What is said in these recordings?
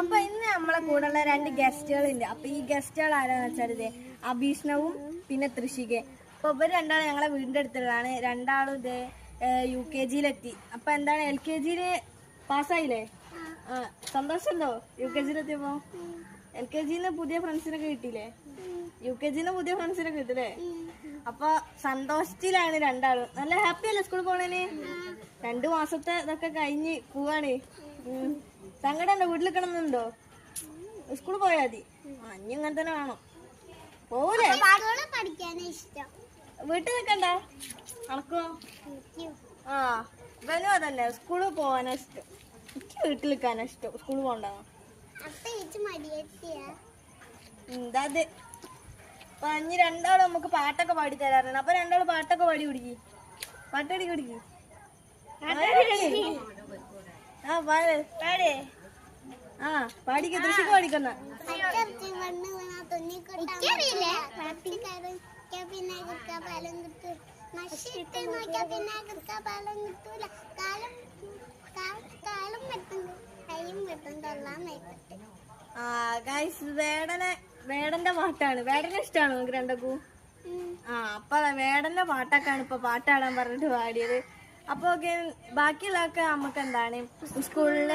അപ്പൊ ഇന്ന് നമ്മളെ കൂടെ ഉള്ള രണ്ട് ഗസ്റ്റുകൾ ഉണ്ട് അപ്പൊ ഈ ഗസ്റ്റുകൾ ആരാന്ന് വെച്ചാൽ അഭീഷ്ണവും പിന്നെ തൃശികെ അപ്പൊ ഇവർ രണ്ടാളും ഞങ്ങളെ വീടിന്റെ അടുത്തുള്ളതാണ്. രണ്ടാളും ഇത് യു കെ ജിയിലെത്തി. അപ്പൊ എന്താണ് എൽ കെ ജിയിൽ പാസ്സായില്ലേ? സന്തോഷമുണ്ടോ? യു കെ ജിയിലെത്തിയപ്പോ? എൽ കെ ജിന്ന് പുതിയ ഫ്രണ്ട്സിനൊക്കെ കിട്ടിയില്ലേ? യു കെ ജിന്ന് പുതിയ ഫ്രണ്ട്സിനൊക്കെ കിട്ടില്ലേ അപ്പൊ സന്തോഷത്തിലാണ് രണ്ടാളും. നല്ല ഹാപ്പി അല്ലേ സ്കൂളിൽ പോണേന് രണ്ടു മാസത്തെ ഇതൊക്കെ കഴിഞ്ഞ് പോവാണ്. സങ്കടം എന്റെ വീട്ടിൽ കിടന്നുണ്ടോ? സ്കൂളിൽ പോയാ മതി. അഞ്ഞ ഇങ്ങനെ തന്നെ വേണം. പോവൂലേ? വീട്ടിൽ നിൽക്കണ്ട അണക്കോ ആ ഇവനും അതന്നെ. സ്കൂളിൽ പോവാനാ ഇഷ്ടം. എനിക്ക് വീട്ടിൽ നിൽക്കാനാ ഇഷ്ടം. സ്കൂളിൽ പോകണ്ട. എന്താ അത് അപ്പൊ അഞ്ഞ് രണ്ടാളും നമുക്ക് പാട്ടൊക്കെ പാടി തരാറുണ്ട് അപ്പൊ രണ്ടാളും പാട്ടൊക്കെ പാടി കുടിക്കി. പാട്ടടി കുടിക്കി. ആ പാട്. പാടേ. ആ പാടിക്ക തൃശ്ശിക്ക് പാടിക്കുന്ന ഗൈസ് വേടനെ വേടന്റെ പാട്ടാണ്. വേടനെ ഇഷ്ടമാണോ നിങ്ങൾക്ക് രണ്ടക്കും? ആ അപ്പൊ വേടന്റെ പാട്ടൊക്കെയാണ് ഇപ്പൊ പാട്ടാടാൻ പറഞ്ഞിട്ട് പാടിയത്. അപ്പൊ ബാക്കിയുള്ളതൊക്കെ നമുക്ക് എന്താണ് സ്കൂളിൽ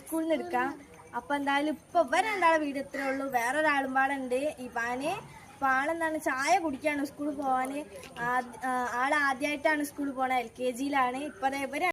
സ്കൂളിൽ നിന്ന് എടുക്കാം. അപ്പൊ എന്തായാലും ഇപ്പൊ ഇവരെന്താണ് വീട് ഇത്രേ ഉള്ളൂ. വേറെ ഒരാളും പാടുണ്ട് ഇവാന്. അപ്പൊ ആളെന്താണ്? ചായ കുടിക്കാണ് സ്കൂളിൽ പോവാന്. ആൾ ആദ്യമായിട്ടാണ് സ്കൂളിൽ പോണത് എൽ കെ ജിയിലാണ്. ഇപ്പൊ ഇവർ